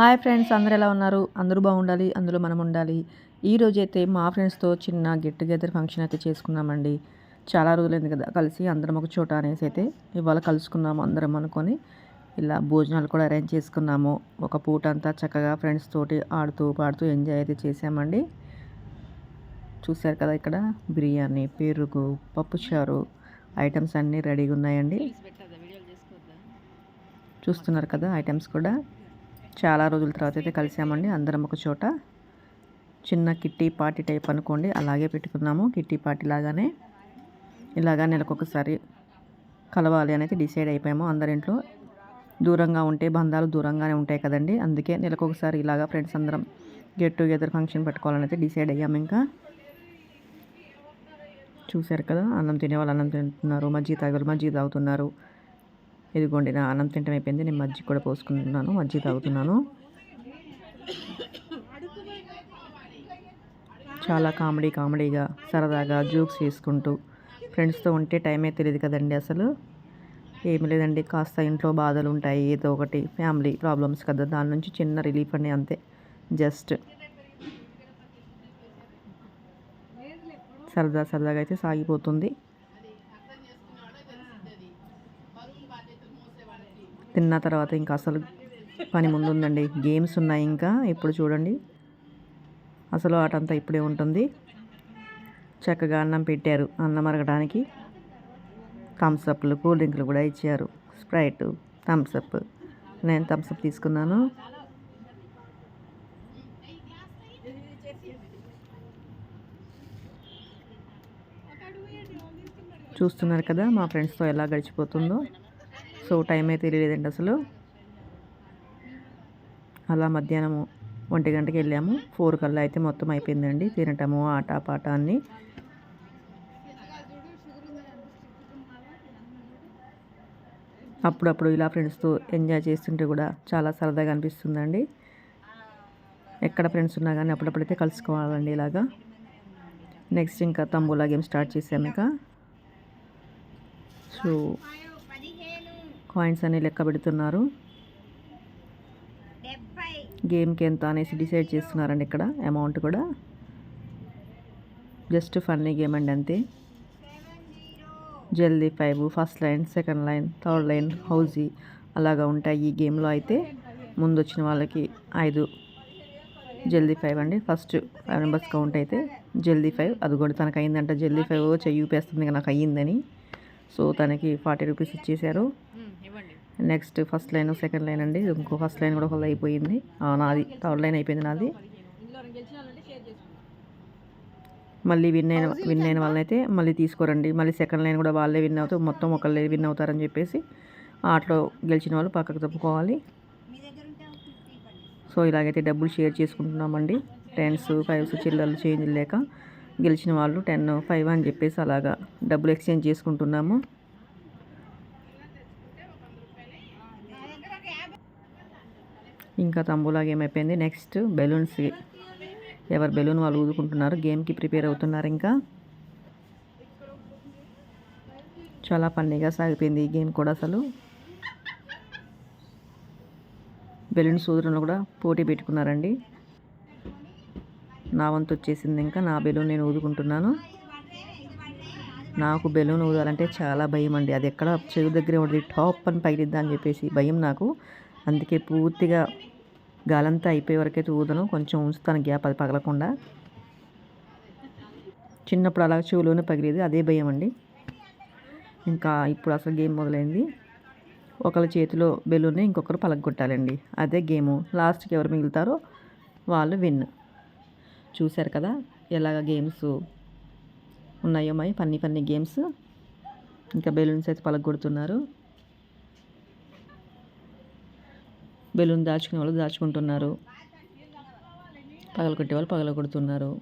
Hi friends అందరు ఎలా ఉన్నారు? అందరూ బాగుండాలి అందులో మనం ఉండాలి. ఈ రోజు అయితే మా ఫ్రెండ్స్తో చిన్న గెట్ టుగెదర్ ఫంక్షన్ అయితే చేసుకున్నామండి. చాలా రోజులైంది కదా కలిసి అందరం ఒక చోట అనేసి అయితే ఇవాళ కలుసుకున్నాము అందరం అనుకొని. ఇలా భోజనాలు కూడా అరేంజ్ చేసుకున్నాము. ఒక పూట అంతా చక్కగా ఫ్రెండ్స్ తోటి ఆడుతూ పాడుతూ ఎంజాయ్ అయితే చేసామండి చూశారు కదా ఇక్కడ బిర్యానీ పెరుగు పప్పుచారు ఐటమ్స్ అన్నీ రెడీగా ఉన్నాయండి. చూస్తున్నారు కదా ఐటమ్స్ కూడా. చాలా రోజుల తర్వాత అయితే కలిసామండి. అందరం ఒక చోట. చిన్న కిట్టి పార్టీ టైప్ అనుకోండి అలాగే పెట్టుకున్నాము. కిట్టి పార్టీ లాగానే ఇలాగా నెలకొకసారి కలవాలి అనేది డిసైడ్ అయిపోయాము. అందరింట్లో దూరంగా ఉంటే బంధాలు దూరంగానే ఉంటాయి కదండి. అందుకే నెలకొకసారి ఇలాగా ఫ్రెండ్స్ అందరం గెట్ టుగెదర్ ఫంక్షన్ పెట్టుకోవాలని అయితే డిసైడ్ అయ్యాము ఇంకా. చూశారు కదా అన్నం తినేవాళ్ళు అన్నం తింటున్నారు మజ్జిగ తాగారు మజ్జిగ తాగుతున్నారు. ఇదిగోండి నా అన్నం తింటం అయిపోయింది. నేను మజ్జిగ కూడా పోసుకుంటున్నాను. మజ్జిగ తాగుతున్నాను. చాలా కామెడీ కామెడీగా సరదాగా జోక్స్ చేసుకుంటూ ఫ్రెండ్స్తో ఉంటే టైమే తెలియదు కదండి అసలు. ఏమి లేదండి కాస్త ఇంట్లో బాధలు ఉంటాయి ఏదో ఒకటి ఫ్యామిలీ ప్రాబ్లమ్స్ కదా దాని నుంచి చిన్న రిలీఫ్ అండి అంతే జస్ట్. సరదా సరదాగా అయితే సాగిపోతుంది. తిన్న తర్వాత ఇంకా అసలు పని ముందుందండి. గేమ్స్ ఉన్నాయి ఇంకా. ఇప్పుడు చూడండి. అసలు ఆటంతా ఇప్పుడే ఉంటుంది. చక్కగా అన్నం పెట్టారు. అన్నం అరగడానికి థమ్స్అప్లు కూల్ డ్రింక్లు కూడా ఇచ్చారు. స్ప్రైట్ థమ్స్అప్ నేను థమ్స్అప్ తీసుకున్నాను. చూస్తున్నారు కదా మా ఫ్రెండ్స్తో ఎలా గడిచిపోతుందో. సో టైం అయితే తెలియలేదండి అసలు. అలా మధ్యాహ్నము ఒంటి గంటకి వెళ్ళాము. ఫోర్ కల్లా అయితే మొత్తం అయిపోయిందండి. తినటము ఆట పాట అన్నీ. అప్పుడప్పుడు ఇలా ఫ్రెండ్స్తో ఎంజాయ్ చేస్తుంటే కూడా చాలా సరదాగా అనిపిస్తుందండి. ఎక్కడ ఫ్రెండ్స్ ఉన్నా కానీ అప్పుడప్పుడైతే కలుసుకోవాలండి ఇలాగా. నెక్స్ట్ ఇంకా తంబూలా గేమ్ స్టార్ట్ చేసాము ఇక. సో కాయిన్స్ అని లెక్క పెడుతున్నారు. గేమ్కి ఎంత అనేసి డిసైడ్ చేస్తున్నారండి ఇక్కడ అమౌంట్ కూడా. జస్ట్ ఫన్నీ గేమ్ అండి అంతే. జల్దీ five first line second line third line housie అలాగా ఉంటాయి ఈ గేమ్లో అయితే. ముందు వచ్చిన వాళ్ళకి ఐదు. జల్దీ ఫైవ్ అండి ఫస్ట్ ఫైవ్ మెంబర్స్ కౌంట్ అయితే జల్దీ ఫైవ్ అది కూడా తనకు అయిందంట జల్దీ ఫైవ్ చెయ్యి చూపేస్తుంది నాకు అయ్యిందని సో తనకి ఫార్టీ రూపీస్ ఇచ్చేశారు. Next first line second line అండి. ఇంకో ఫస్ట్ లైన్ కూడా ఒకళ్ళు అయిపోయింది. నాది థర్డ్ లైన్ అయిపోయింది నాది. మళ్ళీ విన్ అయిన విన్ అయిన వాళ్ళనైతే మళ్ళీ తీసుకోరండి. మళ్ళీ సెకండ్ లైన్ కూడా వాళ్ళే విన్ అవుతారు. మొత్తం ఒకళ్ళే విన్ అవుతారని చెప్పేసి ఆటలో గెలిచిన వాళ్ళు పక్కకు తప్పుకోవాలి. సో ఇలాగైతే డబ్బులు షేర్ చేసుకుంటున్నామండి. టెన్స్ ఫైవ్స్ చిల్లర్లు చేంజ్ లేక గెలిచిన వాళ్ళు టెన్ ఫైవ్ అని చెప్పేసి అలాగా డబ్బులు ఎక్స్చేంజ్ చేసుకుంటున్నాము. ఇంకా తంబులా గేమ్ అయిపోయింది నెక్స్ట్ బెలూన్స్ ఎవరు బెలూన్ వాళ్ళు ఊదుకుంటున్నారు? గేమ్కి ప్రిపేర్ అవుతున్నారు ఇంకా? చాలా ఫన్నీగా సాగిపోయింది ఈ గేమ్ కూడా అసలు. బెలూన్స్ ఊదడంలో కూడా పోటీ పెట్టుకున్నారండి. నా వంతు వచ్చేసింది ఇంకా నా బెలూన్ నేను ఊదుకుంటున్నాను. నాకు బెలూన్ ఊదాలంటే చాలా భయం అండి. అది ఎక్కడ చెరువు దగ్గరే ఉంటుంది టాప్ అని పగిలిద్దా అని చెప్పేసి భయం నాకు. అందుకే పూర్తిగా గాలంతా అయిపోయే వరకైతే ఊదను. కొంచెం ఉంచుతాను గ్యాప్ అది పగలకుండా. చిన్నప్పుడు అలా చెవులోనే పగిలేది. అదే భయం అండి. ఇంకా ఇప్పుడు అసలు గేమ్ మొదలైంది. ఒకరి చేతిలో బెలూన్ ఇంకొకరు పలగొట్టాలండి. అదే గేము. లాస్ట్కి ఎవరు మిగులుతారో వాళ్ళు విన్. చూశారు కదా ఎలాగ గేమ్స్ ఉన్నాయో మై ఫన్నీ ఫన్నీ గేమ్స్. ఇంకా బెలూన్స్ అయితే పలగొడుతున్నారు. బెలూన్ దాచుకునే వాళ్ళు దాచుకుంటున్నారు. పగలగొట్టే వాళ్ళు పగలగొడుతున్నారు.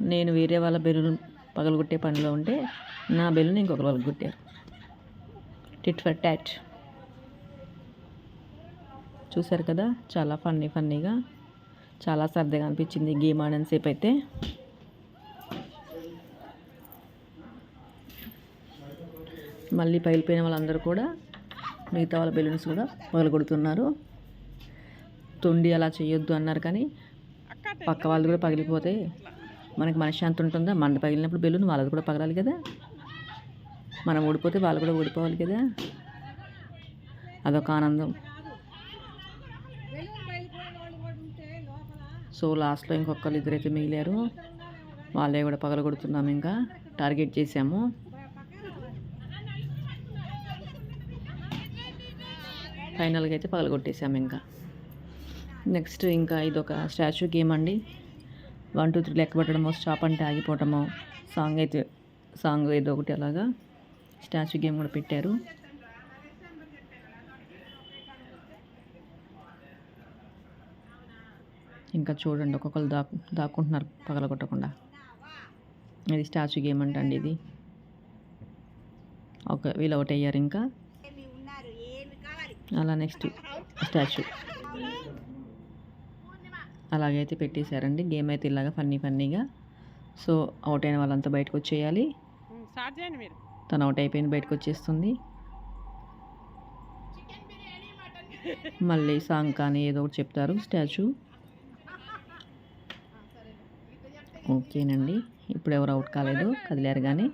నేను వేరే వాళ్ళ బెలూన్ పగలగొట్టే పనిలో ఉంటే నా బెలూన్ ఇంకొకరు వాళ్ళకి కొట్టారు. టిట్ ఫర్ ట్యాట్ చూసారు కదా? చాలా ఫన్నీ ఫన్నీగా. చాలా సరదాగా అనిపించింది గేమ్ ఆడేసేపు అయితే. మళ్ళీ పగిలిపోయిన వాళ్ళందరూ కూడా మిగతా వాళ్ళ బెలూన్స్ కూడా పగలగొడుతున్నారు తొండి అలా చేయొద్దు అన్నారు కానీ పక్క వాళ్ళు కూడా పగిలిపోతే మనకి మనశ్శాంతి ఉంటుందా? మంట పగిలినప్పుడు బెలూన్ వాళ్ళది కూడా పగలాలి కదా. మనం ఓడిపోతే వాళ్ళు కూడా ఓడిపోవాలి కదా. అదొక ఆనందం. సో లాస్ట్లో ఇంకొకళ్ళు ఇద్దరైతే మిగిలారు. వాళ్ళే కూడా పగలగొడుతున్నాము ఇంకా. టార్గెట్ చేసాము ఫైనల్గా అయితే పగలగొట్టేసాము ఇంకా. నెక్స్ట్ ఇంకా ఇదొక స్టాచ్యూ గేమ్ అండి. వన్ టూ త్రీ లెక్క పెట్టడమో స్టాప్ అంటే ఆగిపోవటమో సాంగ్ అయితే సాంగ్ ఏదో ఒకటి అలాగా స్టాచ్యూ గేమ్ కూడా పెట్టారు. ఇంకా చూడండి ఒక్కొక్కరు దాక్కు దాక్కుంటున్నారు పగలగొట్టకుండా. ఇది స్టాచ్యూ గేమ్ అంటండి ఇది. ఓకే వీళ్ళు ఒకటి అయ్యారు ఇంకా. అలా నెక్స్ట్ స్టాచ్యూ అలాగైతే పెట్టేశారండి. గేమ్ అయితే ఇలాగా ఫన్నీ ఫన్నీగా సో అవుట్ అయిన వాళ్ళంతా బయటకు వచ్చేయాలి. తను అవుట్ అయిపోయింది బయటకు వచ్చేస్తుంది. మళ్ళీ సాంగ్ కానీ ఏదో ఒకటి చెప్తారు స్టాచ్యూ ఓకేనండి. ఇప్పుడు ఎవరు అవుట్ కాలేదు కదిలారు కానీ.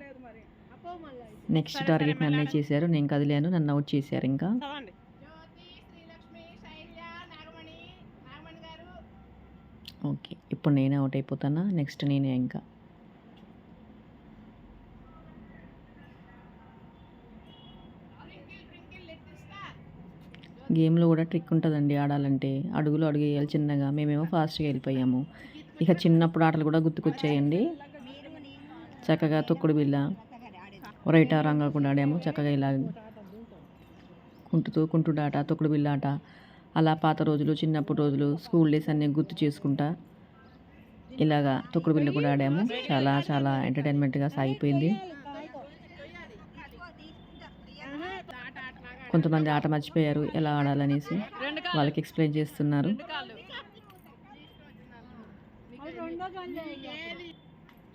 నెక్స్ట్ టార్గెట్ నన్నే చేశారు నేను కదిలాను నన్ను అవుట్ చేశారు ఇంకా. ఓకే. ఇప్పుడు నేనే అవుట్ అయిపోతానా? నెక్స్ట్ నేనే ఇంకా? గేమ్లో కూడా ట్రిక్ ఉంటుందండి ఆడాలంటే. అడుగులు అడుగు వేయాలి చిన్నగా. మేమేమో ఫాస్ట్గా వెళ్ళిపోయాము. ఇక చిన్నప్పుడు ఆటలు కూడా గుర్తుకొచ్చాయండి. చక్కగా తొక్కుడు బిళ్ళ రైటా రంగా కూడా ఆడాము. చక్కగా ఇలా కుంటుతూ కుంటుడాట తొక్కుడు బిళ్ళ ఆట. అలా పాత రోజులు చిన్నప్పుడు రోజులు స్కూల్ డేస్ అన్నీ గుర్తు చేసుకుంటా ఇలాగా తొక్కుడు బిల్లు కూడా ఆడాము. చాలా చాలా ఎంటర్టైన్మెంట్గా సాగిపోయింది. కొంతమంది ఆట మర్చిపోయారు ఎలా ఆడాలనేసి వాళ్ళకి ఎక్స్ప్లెయిన్ చేస్తున్నారు.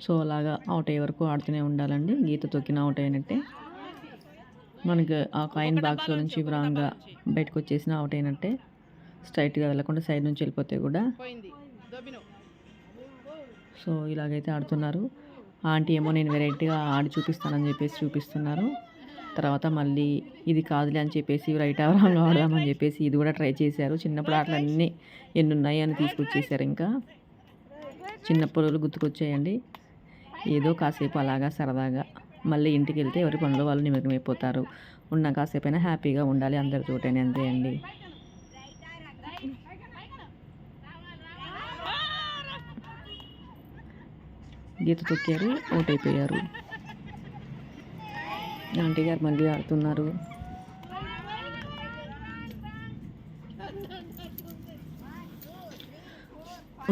సో అలాగా అవుట్ అయ్యే వరకు ఆడుతూనే ఉండాలండి. గీత తొక్కిన అవుట్ అయినట్టే. మనకి ఆ కాయిన్ బాక్స్లో నుంచి రాంగ్గా బయటకు వచ్చేసిన అవుట్ అయినట్టే స్ట్రైట్గా వెళ్ళకుండా సైడ్ నుంచి వెళ్ళిపోతే కూడా సో ఇలాగైతే ఆడుతున్నారు. ఆంటీ ఏమో నేను వెరైటీగా ఆడి చూపిస్తానని చెప్పేసి చూపిస్తున్నారు. తర్వాత మళ్ళీ ఇది కాదులే అని చెప్పేసి రైట్ రాంగ్ ఆడదామని చెప్పేసి ఇది కూడా ట్రై చేశారు. చిన్నప్పుడు ఆటలన్నీ ఎన్ని ఉన్నాయి అని తీసుకొచ్చేసారు ఇంకా. చిన్నప్పుడు గుర్తుకొచ్చాయండి. ఏదో కాసేపు అలాగా సరదాగా. మళ్ళీ ఇంటికి వెళ్తే ఎవరి పనులు వాళ్ళు నిమగ్నమైపోతారు. ఉన్న కాసేపైనా హ్యాపీగా ఉండాలి అందరితోటైనా అంతే అండి. గీత తొక్కారు ఓటైపోయారు. ఆంటీ గారు మళ్ళీ ఆడుతున్నారు.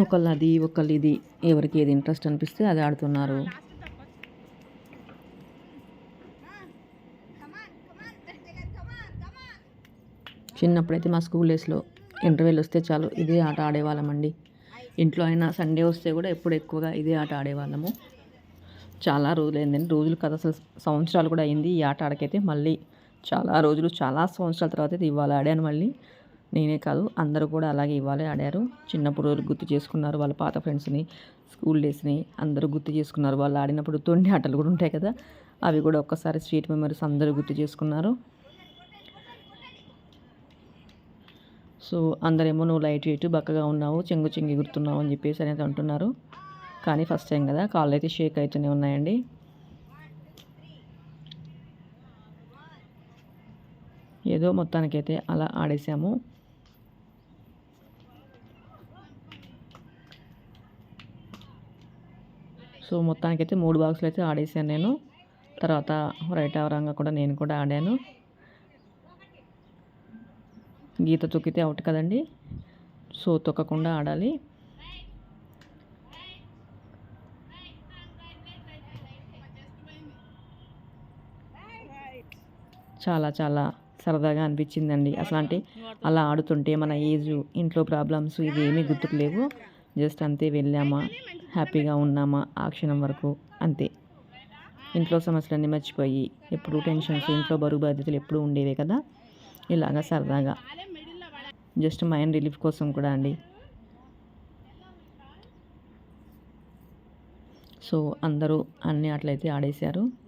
ఒకళ్ళు అది ఒకళ్ళు ఇది ఎవరికి ఏది ఇంట్రెస్ట్ అనిపిస్తే అది ఆడుతున్నారు. చిన్నప్పుడైతే మా స్కూల్ డేస్లో ఇంటర్వెల్ వస్తే చాలు ఇదే ఆట ఆడేవాళ్ళమండి. ఇంట్లో అయినా సండే వస్తే కూడా ఎప్పుడు ఎక్కువగా ఇదే ఆట ఆడేవాళ్ళము. చాలా రోజులు అయిందండి రోజులు కదా అసలు సంవత్సరాలు కూడా అయింది ఈ ఆట ఆడకైతే మళ్ళీ చాలా రోజులు చాలా సంవత్సరాల తర్వాత అయితే ఇవాళ ఆడాను మళ్ళీ. నేనే కాదు అందరూ కూడా అలాగే ఇవ్వాలే ఆడారు. చిన్నప్పుడు రోజులు గుర్తు చేసుకున్నారు వాళ్ళ పాత ఫ్రెండ్స్ని స్కూల్ డేస్ని అందరూ గుర్తు చేసుకున్నారు వాళ్ళు ఆడినప్పుడు తొండి ఆటలు కూడా ఉంటాయి కదా అవి కూడా ఒక్కసారి స్వీట్ మెమరీస్ అందరూ గుర్తు చేసుకున్నారు. సో అందరేమో నువ్వు లైట్ వెయిట్ బక్కగా ఉన్నావు చెంగు చెంగి ఎగురుతున్నావు అని చెప్పేసి అనేది అంటున్నారు. కానీ ఫస్ట్ టైం కదా కాళ్ళు అయితే షేక్ అవుతూనే ఉన్నాయండి. ఏదో మొత్తానికైతే అలా ఆడేసాము. సో మొత్తానికైతే మూడు బాక్సులు అయితే ఆడేసాను నేను. తర్వాత రైట్ అవరంగా కూడా నేను కూడా ఆడాను. గీత తొక్కితే అవుట్ కదండి. సో తొక్కకుండా ఆడాలి. చాలా చాలా సరదాగా అనిపించిందండి. అసలు అంటే అలా ఆడుతుంటే మన ఏజ్ ఇంట్లో ప్రాబ్లమ్స్ ఇది ఏమీ గుర్తుకు లేవు జస్ట్ అంతే వెళ్ళామా హ్యాపీగా ఉన్నామా ఆ క్షణం వరకు అంతే. ఇంట్లో సమస్యలన్నీ మర్చిపోయి ఎప్పుడు టెన్షన్స్ ఇంట్లో బరువు బాధ్యతలు ఎప్పుడు ఉండేవే కదా. ఇలాగా సరదాగా. జస్ట్ మైండ్ రిలీఫ్ కోసం కూడా అండి. సో అందరూ అన్ని ఆటలైతే ఆడేశారు.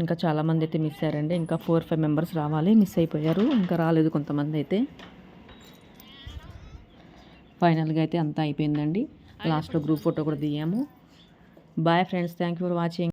ఇంకా చాలామంది అయితే మిస్ అయ్యారండి. ఇంకా ఫోర్ ఫైవ్ మెంబర్స్ రావాలి. మిస్ అయిపోయారు. ఇంకా రాలేదు కొంతమంది అయితే. ఫైనల్గా అయితే అంతా అయిపోయిందండి. లాస్ట్లో గ్రూప్ ఫోటో కూడా దిగాము. Bye friends thank you for watching